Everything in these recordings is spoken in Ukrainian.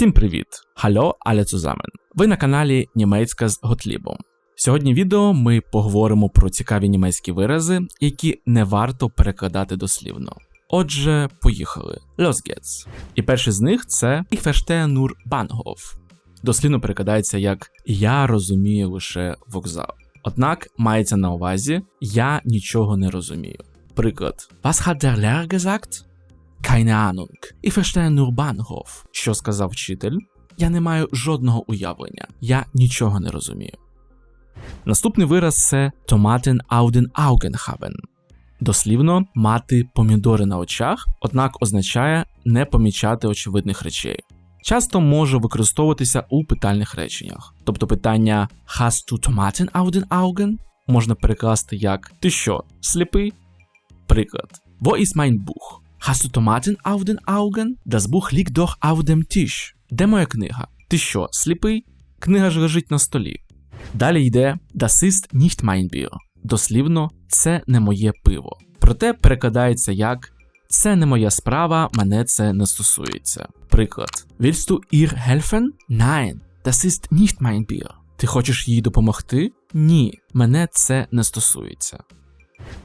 Всім привіт! Hallo alle zusammen! Ви на каналі Німецька з Готлібом. Сьогодні відео ми поговоримо про цікаві німецькі вирази, які не варто перекладати дослівно. Отже, поїхали. Los geht's. І перший з них це Ich verstehe nur Bahnhof. Дослівно перекладається як Я розумію лише вокзал. Однак мається на увазі Я нічого не розумію. Приклад. Was hat der Lehrer gesagt? Keine Ahnung. Ich verstehe nur Bahnhof. Що сказав вчитель? Я не маю жодного уявлення. Я нічого не розумію. Наступний вираз це Tomaten auf den Дослівно мати помідори на очах, однак означає не помічати очевидних речей. Часто може використовуватися у питальних реченнях. Тобто питання Hast du Tomaten auf Augen можна перекласти як Ти що, сліпий? Приклад. Wo ist mein Buch? Hast du Tomaten auf den Augen? Das Buch liegt doch auf dem Tisch. Де моя книга? Ти що, сліпий? Книга ж лежить на столі. Далі йде Das ist nicht mein Bier. Дослівно, це не моє пиво. Проте перекладається як Це не моя справа, мене це не стосується. Приклад. Willst du ihr helfen? Nein, das ist nicht mein Bier. Ти хочеш їй допомогти? Ні, мене це не стосується.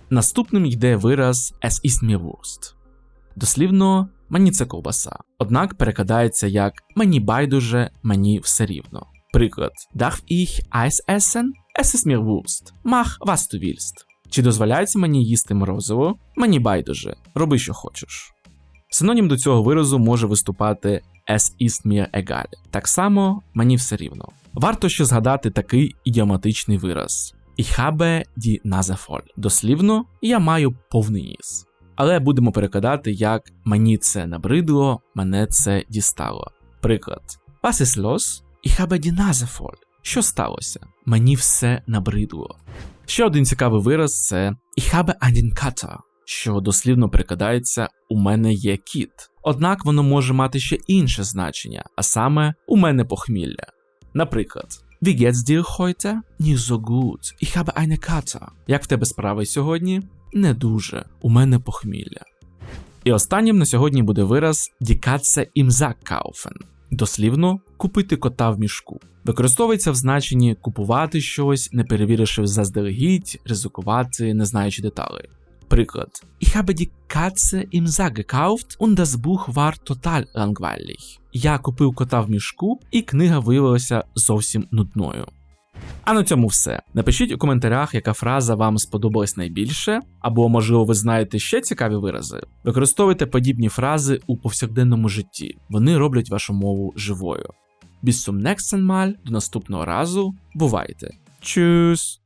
Наступним йде вираз Es ist mir Wurst. Дослівно, мені це ковбаса. Однак перекладається як мені байдуже, мені все рівно. Приклад Darf ich Eis essen? Es ist mir Wurst. Чи дозволяється мені їсти морозиво? Мені байдуже. Роби, що хочеш. Синонім до цього виразу може виступати Es ist mir egal. Так само мені все рівно. Варто ще згадати такий ідіоматичний вираз Ich habe die Nase voll. Дослівно, я маю повний ніс. Але будемо перекладати як мені це набридло, мене це дістало. Приклад: Was ist los? Ich habe die Nase voll. Що сталося? Мені все набридло. Ще один цікавий вираз це Ich habe einen Kater, що дослівно перекладається У мене є кіт. Однак воно може мати ще інше значення, а саме у мене похмілля. Наприклад, Wie geht's dir heute? Nicht so gut. Ich habe eine Kater. Як в тебе справи сьогодні? Не дуже. У мене похмілля. І останнім на сьогодні буде вираз Katze im Дослівно купити кота в мішку. Використовується в значенні купувати щось, не перевіривши заздалегідь, ризикувати, не знаючи деталей. Приклад: Ich habe die Katze im Sack gekauft und das Buch war total langweilig. Я купив кота в мішку, і книга виявилася зовсім нудною. А на цьому все. Напишіть у коментарях, яка фраза вам сподобалась найбільше, або, можливо, ви знаєте ще цікаві вирази. Використовуйте подібні фрази у повсякденному житті. Вони роблять вашу мову живою. Mal, до наступного разу. Бувайте! Tschüss!